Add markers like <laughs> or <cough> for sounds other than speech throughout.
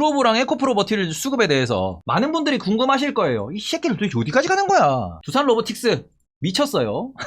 두로보랑 에코프로 버티를 수급에 대해서 많은 분들이 궁금하실 거예요. 이 새끼들 도대체 어디까지 가는 거야? 두산 로보틱스 미쳤어요. <laughs>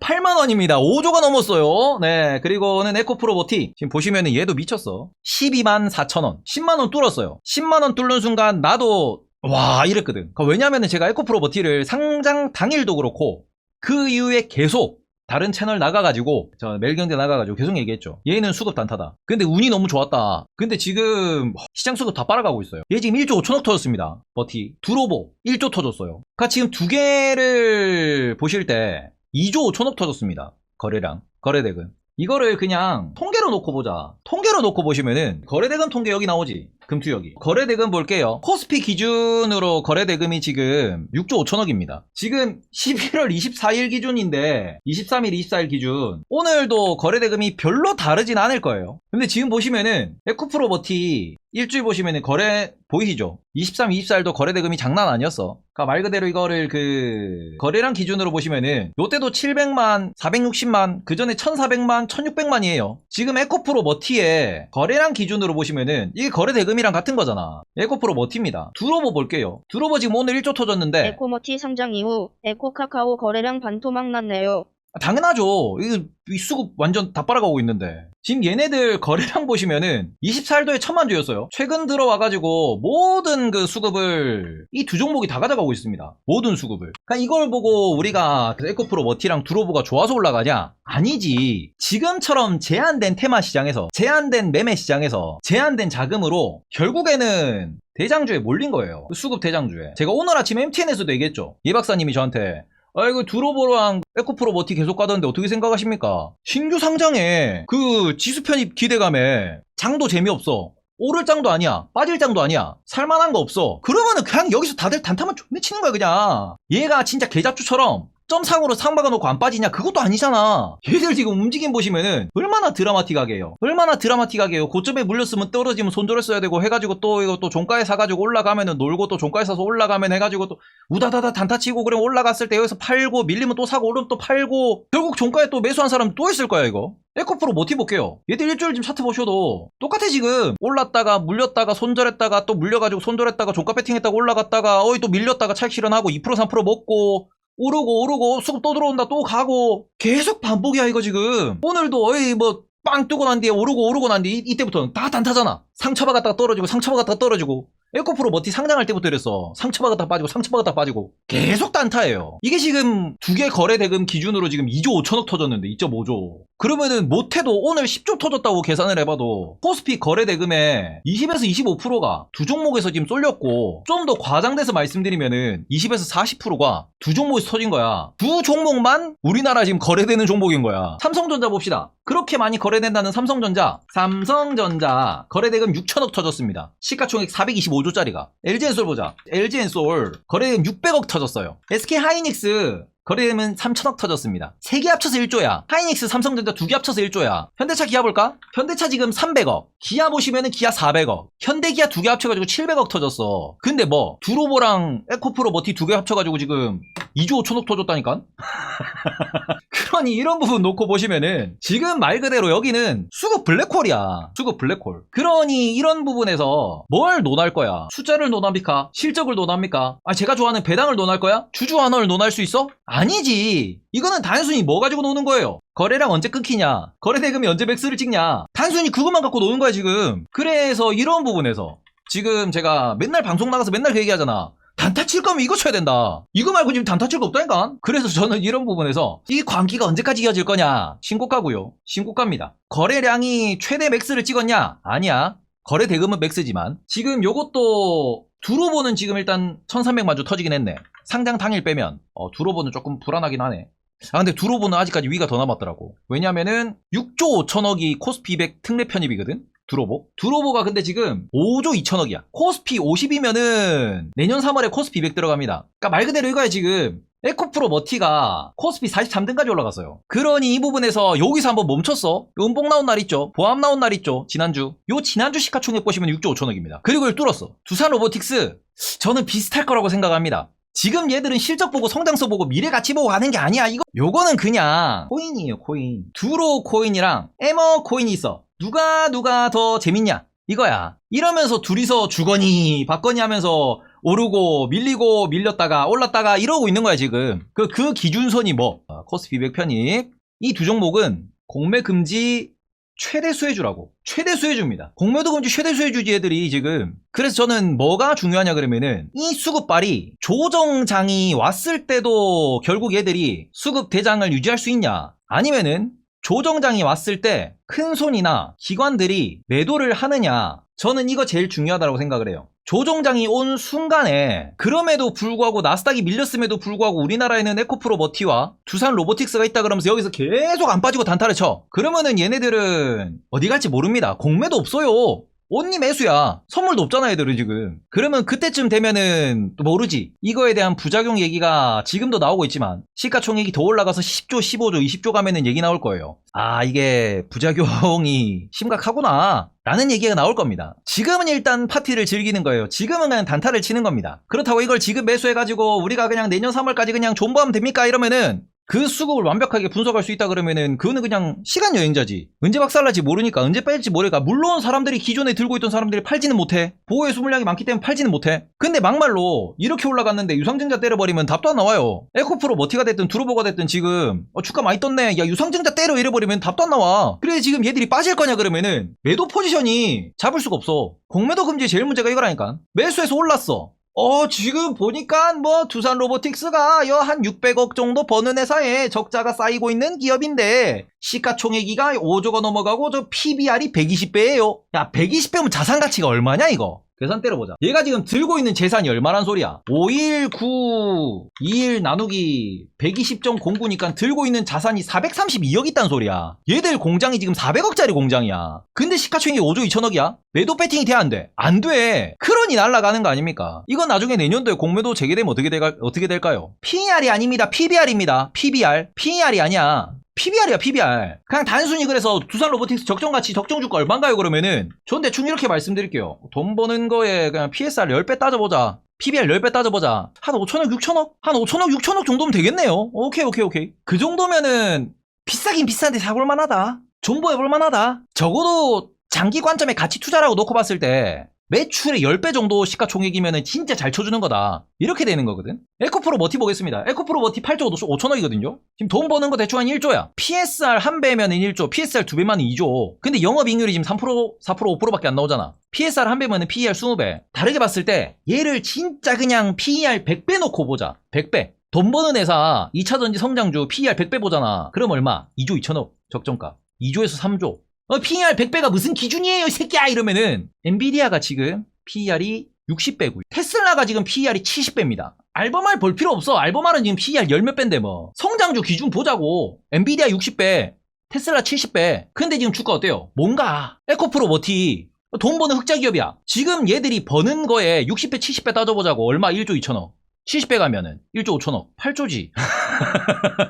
8만 원입니다. 5조가 넘었어요. 네, 그리고는 에코프로버티 지금 보시면은 얘도 미쳤어. 12만 4천 원, 10만 원 뚫었어요. 10만 원 뚫는 순간 나도 와 이랬거든. 그러니까 왜냐면은 제가 에코프로버티를 상장 당일도 그렇고 그 이후에 계속 다른 채널 나가가지고 저 멜경제 나가가지고 계속 얘기했죠. 얘는 수급 단타다. 근데 운이 너무 좋았다. 근데 지금 시장 수급 다 빨아가고 있어요. 얘 지금 1조 5천억 터졌습니다. 버티 두로보 1조 터졌어요. 그러니까 지금 두 개를 보실 때 2조 5천억 터졌습니다. 거래량 거래대금. 이거를 그냥 통계로 놓고 보자. 통계로 놓고 보시면은 거래대금 통계 여기 나오지. 금투여기. 거래 대금 볼게요. 코스피 기준으로 거래 대금이 지금 6조 5천억입니다. 지금 11월 24일 기준인데 23일, 24일 기준 오늘도 거래 대금이 별로 다르진 않을 거예요. 근데 지금 보시면은 에코프로버티 일주일 보시면은 거래 보이시죠? 23, 24일도 거래 대금이 장난 아니었어. 그러니까 말 그대로 이거를 그 거래량 기준으로 보시면은 요때도 700만, 460만, 그 전에 1400만, 1600만이에요. 지금 에코프로 머티에 거래량 기준으로 보시면은 이게 거래 대금이 랑 같은 거잖아. 에코프로 머티입니다. 두로보 볼게요. 두로보 지금 오늘 1조 터졌는데 에코머티 상장 이후 에코카카오 거래량 반토막 났네요. 아, 당연하죠. 이거 이 수급 완전 다 빨아가고 있는데. 지금 얘네들 거래량 보시면은 24일도에 천만 주였어요. 최근 들어와가지고 모든 그 수급을 이 두 종목이 다 가져가고 있습니다. 모든 수급을. 그러니까 이걸 보고 우리가 그 에코프로 머티랑 두로보가 좋아서 올라가냐? 아니지. 지금처럼 제한된 테마 시장에서, 제한된 매매 시장에서, 제한된 자금으로 결국에는 대장주에 몰린 거예요. 그 수급 대장주에. 제가 오늘 아침 MTN에서도 얘기했죠. 예 박사님이 저한테 아이고 두로보랑 에코프로 머티 계속 가던데 어떻게 생각하십니까? 신규 상장에 그 지수 편입 기대감에 장도 재미없어. 오를 장도 아니야. 빠질 장도 아니야. 살만한 거 없어. 그러면은 그냥 여기서 다들 단타만 존내 치는 거야 그냥. 얘가 진짜 개잡주처럼 점상으로 상 박아놓고 안 빠지냐? 그것도 아니잖아. 얘들 지금 움직임 보시면은 얼마나 드라마틱하게 해요. 얼마나 드라마틱하게 해요. 고점에 물렸으면 떨어지면 손절했어야 되고 해가지고 또 이거 또 종가에 사가지고 올라가면은 놀고 또 종가에 사서 올라가면 해가지고 또 우다다다 단타 치고 그러면 올라갔을 때 여기서 팔고 밀리면 또 사고 오르면 또 팔고 결국 종가에 또 매수한 사람 또 있을 거야 이거. 에코프로 모티 볼게요. 얘들 일주일 지금 차트 보셔도 똑같아 지금. 올랐다가 물렸다가 손절했다가 또 물려가지고 손절했다가 종가 배팅했다가 올라갔다가 어이 또 밀렸다가 차익 실현하고 2% 3% 먹고 오르고 오르고 수급 또 들어온다 또 가고 계속 반복이야 이거 지금. 오늘도 어이 뭐 빵 뜨고 난 뒤에 오르고 오르고 난 뒤에 이- 이때부터는 다 단타잖아. 상처받았다가 떨어지고 상처받았다가 떨어지고 에코프로 머티 상장할 때부터 이랬어 상처받았다가 빠지고 상처받았다가 빠지고 계속 단타예요 이게 지금 두 개 거래 대금 기준으로 지금 2조 5천억 터졌는데 2.5조 그러면은 못해도 오늘 10조 터졌다고 계산을 해봐도 코스피 거래 대금의 20에서 25%가 두 종목에서 지금 쏠렸고 좀 더 과장돼서 말씀드리면은 20에서 40%가 두 종목에서 터진 거야. 두 종목만 우리나라 지금 거래되는 종목인 거야. 삼성전자 봅시다. 그렇게 많이 거래된다는 삼성전자. 삼성전자 거래대금 6천억 터졌습니다. 시가총액 425조짜리가. LG엔솔 보자. LG엔솔 거래대금 600억 터졌어요. SK하이닉스 거래되면 3천억 터졌습니다. 세개 합쳐서 1조야. 하이닉스, 삼성전자 두개 합쳐서 1조야. 현대차, 기아 볼까? 현대차 지금 300억. 기아 보시면은 기아 400억. 현대, 기아 두개 합쳐가지고 700억 터졌어. 근데 뭐 두로보랑 에코프로 머티 두개 합쳐가지고 지금 2조 5천억 터졌다니까? <laughs> 그러니 이런 부분 놓고 보시면은 지금 말 그대로 여기는 수급 블랙홀이야. 수급 블랙홀. 그러니 이런 부분에서 뭘 논할 거야? 숫자를 논합니까? 실적을 논합니까? 아 제가 좋아하는 배당을 논할 거야? 주주 환원을 논할 수 있어? 아니지. 이거는 단순히 뭐 가지고 노는 거예요? 거래량 언제 끊기냐? 거래 대금이 언제 백스를 찍냐? 단순히 그것만 갖고 노는 거야 지금. 그래서 이런 부분에서 지금 제가 맨날 방송 나가서 맨날 그 얘기하잖아. 단타 칠 거면 이거 쳐야 된다. 이거 말고 지금 단타 칠 거 없다니까? 그래서 저는 이런 부분에서 이 광기가 언제까지 이어질 거냐? 신고가고요. 신고가입니다. 거래량이 최대 맥스를 찍었냐? 아니야. 거래 대금은 맥스지만 지금 요것도 두로보는 지금 일단 1300만 주 터지긴 했네. 상장 당일 빼면 어, 두로보는 조금 불안하긴 하네. 아 근데 두로보는 아직까지 위가 더 남았더라고. 왜냐면은 6조 5천억이 코스피 200 특례 편입이거든. 두로보? 두로보가 근데 지금 5조 2천억이야. 코스피 50이면은 내년 3월에 코스피 200 들어갑니다. 그러니까 말 그대로 이거야 지금. 에코프로 머티가 코스피 43등까지 올라갔어요. 그러니 이 부분에서 여기서 한번 멈췄어. 요 음봉 나온 날 있죠. 보암 나온 날 있죠. 지난주. 요 지난주 시가총액 보시면 6조 5천억입니다. 그리고 이걸 뚫었어. 두산 로보틱스 저는 비슷할 거라고 생각합니다. 지금 얘들은 실적 보고 성장성 보고 미래 가치 보고 가는 게 아니야. 이거 요거는 그냥 코인이에요, 코인. 두로 코인이랑 에머 코인이 있어. 누가 누가 더 재밌냐? 이거야. 이러면서 둘이서 주거니 받거니 하면서 오르고 밀리고 밀렸다가 올랐다가 이러고 있는 거야 지금. 그 그 기준선이 뭐? 어, 코스피 100 편입. 이 두 종목은 공매 금지 최대 수혜주라고. 최대 수혜주입니다. 공매도 금지 최대 수혜주지 애들이 지금. 그래서 저는 뭐가 중요하냐 그러면은 이 수급발이 조정장이 왔을 때도 결국 얘들이 수급 대장을 유지할 수 있냐? 아니면은 조정장이 왔을 때 큰 손이나 기관들이 매도를 하느냐? 저는 이거 제일 중요하다고 생각을 해요. 조정장이 온 순간에 그럼에도 불구하고 나스닥이 밀렸음에도 불구하고 우리나라에는 에코프로 머티와 두산 로보틱스가 있다 그러면서 여기서 계속 안 빠지고 단타를 쳐. 그러면은 얘네들은 어디 갈지 모릅니다. 공매도 없어요. 온니 매수야. 선물도 없잖아, 애들은 지금. 그러면 그때쯤 되면은 또 모르지. 이거에 대한 부작용 얘기가 지금도 나오고 있지만 시가총액이 더 올라가서 10조, 15조, 20조 가면은 얘기 나올 거예요. 아, 이게 부작용이 <laughs> 심각하구나. 라는 얘기가 나올 겁니다. 지금은 일단 파티를 즐기는 거예요. 지금은 그냥 단타를 치는 겁니다. 그렇다고 이걸 지금 매수해가지고 우리가 그냥 내년 3월까지 그냥 존버하면 됩니까? 이러면은 그 수급을 완벽하게 분석할 수 있다 그러면은 그거는 그냥 시간 여행자지. 언제 박살날지 모르니까 언제 뺄지 모르니까 물론 사람들이 기존에 들고 있던 사람들이 팔지는 못해. 보호의 수물량이 많기 때문에 팔지는 못해. 근데 막말로 이렇게 올라갔는데 유상증자 때려버리면 답도 안 나와요. 에코프로 머티가 됐든 두루보가 됐든 지금 어, 주가 많이 떴네. 야 유상증자 때려 이래버리면 답도 안 나와. 그래 지금 얘들이 빠질 거냐 그러면은 매도 포지션이 잡을 수가 없어. 공매도 금지의 제일 문제가 이거라니까. 매수해서 올랐어. 어, 지금 보니까 뭐 두산 로보틱스가 여 한 600억 정도 버는 회사에 적자가 쌓이고 있는 기업인데 시가총액이가 5조가 넘어가고 저 PBR이 120배예요. 야, 120배면 자산 가치가 얼마냐 이거? 계산 때려보자. 얘가 지금 들고 있는 재산이 얼마란 소리야? 519, 21 나누기 120.09니까 들고 있는 자산이 432억 있단 소리야. 얘들 공장이 지금 400억짜리 공장이야. 근데 시가총액이 5조 2천억이야? 매도 배팅이 돼, 안 돼? 안 돼! 크런이 날아가는 거 아닙니까? 이건 나중에 내년도에 공매도 재개되면 어떻게, 될까, 어떻게 될까요? PER이 아닙니다. PBR입니다. PBR. PER이 아니야. PBR이야, PBR. 그냥 단순히 그래서 두산 로보틱스 적정 가치, 적정 주가 얼마인가요, 그러면은? 전 대충 이렇게 말씀드릴게요. 돈 버는 거에 그냥 PSR 10배 따져보자. PBR 10배 따져보자. 한 5천억, 6천억? 한 5천억, 6천억 정도면 되겠네요. 오케이, 오케이, 오케이. 그 정도면은 비싸긴 비싼데 사볼 만 하다. 존버해볼 만 하다. 적어도 장기 관점의 가치 투자라고 놓고 봤을 때 매출의 10배 정도 시가총액이면 진짜 잘 쳐주는 거다. 이렇게 되는 거거든. 에코프로 머티 보겠습니다. 에코프로 머티 8조 5천억이거든요. 지금 돈 버는 거 대충 한 1조야. PSR 한 배면 1조, PSR 두 배면 2조. 근데 영업이익률이 지금 3%, 4%, 5%밖에 안 나오잖아. PSR 한 배면 PER 20배. 다르게 봤을 때 얘를 진짜 그냥 PER 100배 놓고 보자. 100배. 돈 버는 회사 2차전지 성장주 PER 100배 보잖아. 그럼 얼마? 2조 2천억 적정가. 2조에서 3조. 어, PER 100배가 무슨 기준이에요, 이 새끼야! 이러면은, 엔비디아가 지금 PER이 60배고, 테슬라가 지금 PER이 70배입니다. 알버말 볼 필요 없어. 알버말은 지금 PER 열몇 배인데 뭐. 성장주 기준 보자고. 엔비디아 60배, 테슬라 70배. 근데 지금 주가 어때요? 뭔가. 에코프로 머티. 돈 버는 흑자 기업이야. 지금 얘들이 버는 거에 60배, 70배 따져보자고. 얼마? 1조 2천억. 70배 가면은 1조 5천억. 8조지.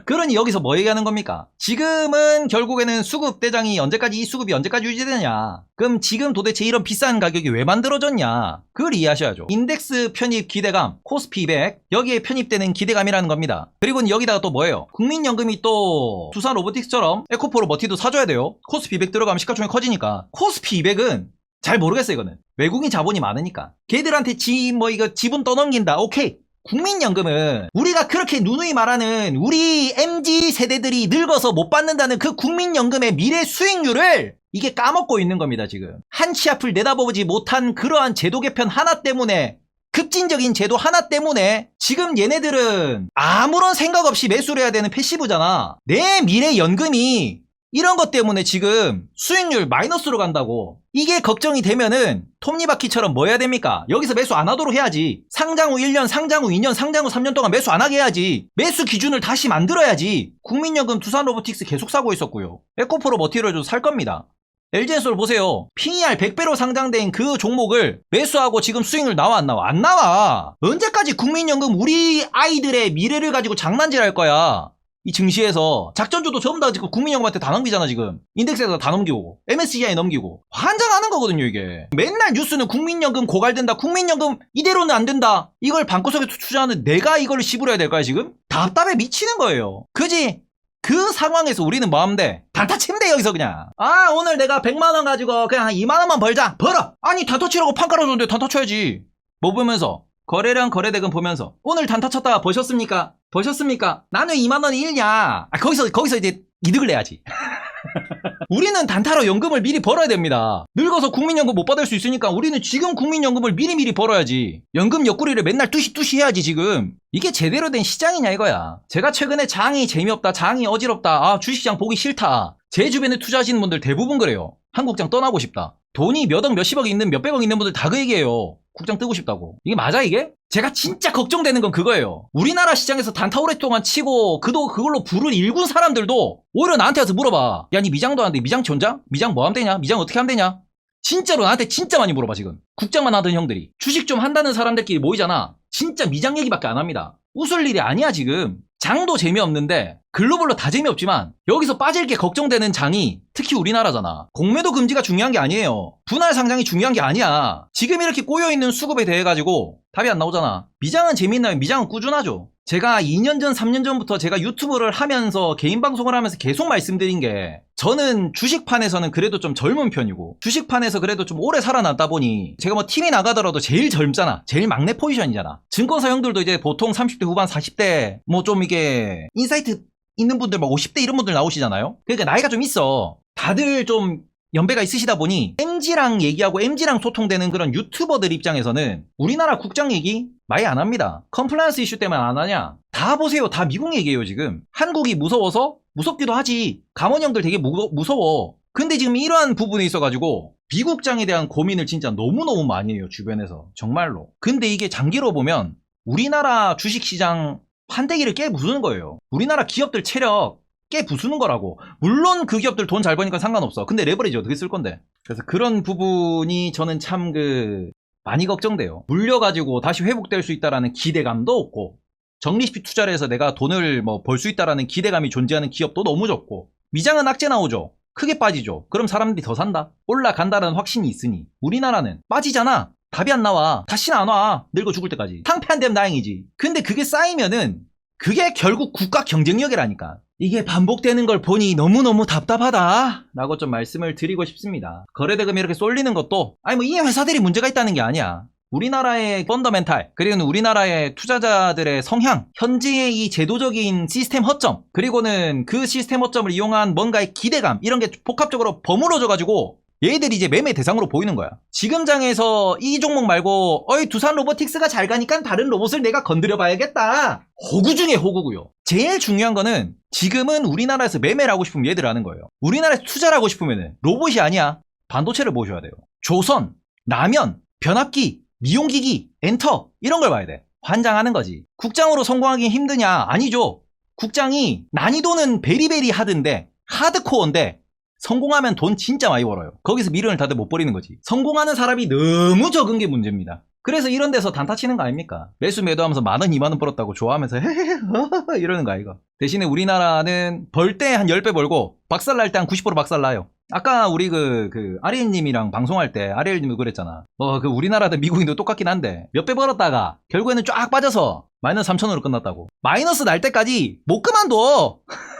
그러니 여기서 뭐 얘기하는 겁니까? 지금은 결국에는 수급 대장이 언제까지 이 수급이 언제까지 유지되느냐? 그럼 지금 도대체 이런 비싼 가격이 왜 만들어졌냐? 그걸 이해하셔야죠. 인덱스 편입 기대감, 코스피 200 여기에 편입되는 기대감이라는 겁니다. 그리고 여기다가 또 뭐예요? 국민연금이 또 두산 로보틱스처럼 에코프로 머티도 사줘야 돼요. 코스피 200 들어가면 시가총액 커지니까 코스피 200은 잘 모르겠어요 이거는 외국인 자본이 많으니까 걔들한테 지 뭐 이거 지분 떠넘긴다 오케이 국민연금은 우리가 그렇게 누누이 말하는 우리 MZ 세대들이 늙어서 못 받는다는 그 국민연금의 미래 수익률을 이게 까먹고 있는 겁니다 지금. 한치 앞을 내다보지 못한 그러한 제도 개편 하나 때문에 급진적인 제도 하나 때문에 지금 얘네들은 아무런 생각 없이 매수를 해야 되는 패시브잖아. 내 미래 연금이 이런 것 때문에 지금 수익률 마이너스로 간다고. 이게 걱정이 되면은 톱니바퀴처럼 뭐 해야 됩니까? 여기서 매수 안 하도록 해야지. 상장 후 1년, 상장 후 2년, 상장 후 3년 동안 매수 안 하게 해야지. 매수 기준을 다시 만들어야지. 국민연금 두산 로보틱스 계속 사고 있었고요. 에코프로 머티리얼도 살 겁니다. LG엔솔 보세요. PER 100배로 상장된 그 종목을 매수하고 지금 수익률 나와 안 나와? 안 나와. 언제까지 국민연금 우리 아이들의 미래를 가지고 장난질 할 거야? 이 증시에서 작전주도 전부 다 지금 국민연금한테 다 넘기잖아 지금. 인덱스에서 다 넘기고 MSCI 넘기고. 환장하는 거거든요 이게. 맨날 뉴스는 국민연금 고갈된다 국민연금 이대로는 안 된다. 이걸 방구석에 투자하는 내가 이걸 씹으려야 될까요 지금? 답답해 미치는 거예요. 그지? 그 상황에서 우리는 뭐하면 단타 치면 돼 여기서 그냥. 아 오늘 내가 100만원 가지고 그냥 한 2만원만 벌자. 벌어! 아니 단타 치라고 판 깔아줬는데 단타 쳐야지. 뭐 보면서 거래량 거래대금 보면서 오늘 단타 쳤다가 버셨습니까? 버셨습니까? 나는 2만 원이 일냐 아, 거기서 거기서 이제 이득을 내야지 <laughs> 우리는 단타로 연금을 미리 벌어야 됩니다. 늙어서 국민연금 못 받을 수 있으니까 우리는 지금 국민연금을 미리미리 벌어야지. 연금 옆구리를 맨날 뚜시뚜시 해야지 지금. 이게 제대로 된 시장이냐 이거야. 제가 최근에 장이 재미없다, 장이 어지럽다, 아 주식시장 보기 싫다. 제 주변에 투자하시는 분들 대부분 그래요. 한국장 떠나고 싶다. 돈이 몇억 몇십억 있는 몇백억 있는 분들 다 그 얘기예요. 국장 뜨고 싶다고. 이게 맞아 이게? 제가 진짜 걱정되는 건 그거예요. 우리나라 시장에서 단타 오랫동안 치고 그도 그걸로 부를 일군 사람들도 오히려 나한테 와서 물어봐. 야, 니 미장도 하는데 미장 전자? 미장 뭐 하면 되냐? 미장 어떻게 하면 되냐? 진짜로 나한테 진짜 많이 물어봐 지금. 국장만 하던 형들이. 주식 좀 한다는 사람들끼리 모이잖아. 진짜 미장 얘기밖에 안 합니다. 웃을 일이 아니야 지금. 장도 재미없는데 글로벌로 다 재미없지만 여기서 빠질 게 걱정되는 장이 특히 우리나라잖아. 공매도 금지가 중요한 게 아니에요. 분할 상장이 중요한 게 아니야. 지금 이렇게 꼬여있는 수급에 대해 가지고 답이 안 나오잖아. 미장은 재미있나요? 미장은 꾸준하죠. 제가 2년 전, 3년 전부터 제가 유튜브를 하면서 개인 방송을 하면서 계속 말씀드린 게 저는 주식판에서는 그래도 좀 젊은 편이고 주식판에서 그래도 좀 오래 살아남다 보니 제가 뭐 팀이 나가더라도 제일 젊잖아. 제일 막내 포지션이잖아. 증권사 형들도 이제 보통 30대 후반, 40대 뭐 좀 이게 인사이트 있는 분들 막 50대 이런 분들 나오시잖아요. 그러니까 나이가 좀 있어. 다들 좀 연배가 있으시다 보니 MG랑 얘기하고 MG랑 소통되는 그런 유튜버들 입장에서는 우리나라 국장 얘기 많이 안 합니다. 컴플라이언스 이슈 때문에 안 하냐? 다 보세요. 다 미국 얘기예요, 지금. 한국이 무서워서 무섭기도 하지. 감원형들 되게 무, 무서워. 근데 지금 이러한 부분에 있어가지고 비국장에 대한 고민을 진짜 너무너무 많이 해요, 주변에서. 정말로. 근데 이게 장기로 보면 우리나라 주식시장 판대기를 깨 부수는 거예요. 우리나라 기업들 체력 깨 부수는 거라고. 물론 그 기업들 돈 잘 버니까 상관없어. 근데 레버리지 어떻게 쓸 건데? 그래서 그런 부분이 저는 참 그 많이 걱정돼요. 물려가지고 다시 회복될 수 있다라는 기대감도 없고 정리시피 투자를 해서 내가 돈을 뭐 벌 수 있다라는 기대감이 존재하는 기업도 너무 적고 미장은 악재 나오죠. 크게 빠지죠. 그럼 사람들이 더 산다. 올라간다는 확신이 있으니 우리나라는 빠지잖아. 답이 안 나와. 다시는 안 와. 늙어 죽을 때까지. 상패 안 되면 다행이지. 근데 그게 쌓이면은 그게 결국 국가 경쟁력이라니까. 이게 반복되는 걸 보니 너무너무 답답하다. 라고 좀 말씀을 드리고 싶습니다. 거래대금이 이렇게 쏠리는 것도, 아니 뭐 이 회사들이 문제가 있다는 게 아니야. 우리나라의 펀더멘탈, 그리고는 우리나라의 투자자들의 성향, 현재의 이 제도적인 시스템 허점, 그리고는 그 시스템 허점을 이용한 뭔가의 기대감, 이런 게 복합적으로 버무러져 가지고 얘들이 이제 매매 대상으로 보이는 거야. 지금 장에서 이 종목 말고 어이 두산 로보틱스가 잘 가니까 다른 로봇을 내가 건드려 봐야겠다. 호구 중에 호구고요. 제일 중요한 거는 지금은 우리나라에서 매매를 하고 싶으면 얘들 하는 거예요. 우리나라에서 투자를 하고 싶으면 로봇이 아니야. 반도체를 보셔야 돼요. 조선, 라면, 변압기, 미용기기, 엔터 이런 걸 봐야 돼. 환장하는 거지. 국장으로 성공하기 힘드냐? 아니죠. 국장이 난이도는 베리베리 하드인데 하드코어인데 성공하면 돈 진짜 많이 벌어요. 거기서 미련을 다들 못 버리는 거지. 성공하는 사람이 너무 적은 게 문제입니다. 그래서 이런 데서 단타 치는 거 아닙니까? 매수 매도하면서 만 원, 이만 원 벌었다고 좋아하면서 헤헤헤 이러는 거 아이가. 대신에 우리나라는 벌 때 한 10배 벌고 박살 날 때 한 90% 박살 나요. 아까 우리 그, 그, 아리엘님이랑 방송할 때 아리엘님도 그랬잖아. 뭐, 그 우리나라든 미국인도 똑같긴 한데 몇 배 벌었다가 결국에는 쫙 빠져서 마이너스 3천으로 끝났다고. 마이너스 날 때까지 못 그만둬! <laughs>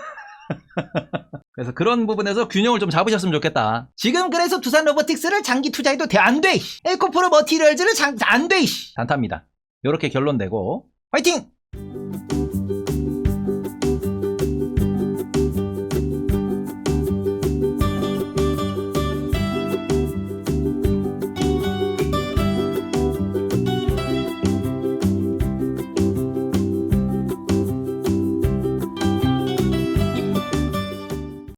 <laughs> 그래서 그런 부분에서 균형을 좀 잡으셨으면 좋겠다. 지금 그래서 두산 로보틱스를 장기 투자해도 돼, 안 돼! 에코프로 머티리얼즈를 장, 안 돼! 단타입니다. 이렇게 결론 내고, 화이팅!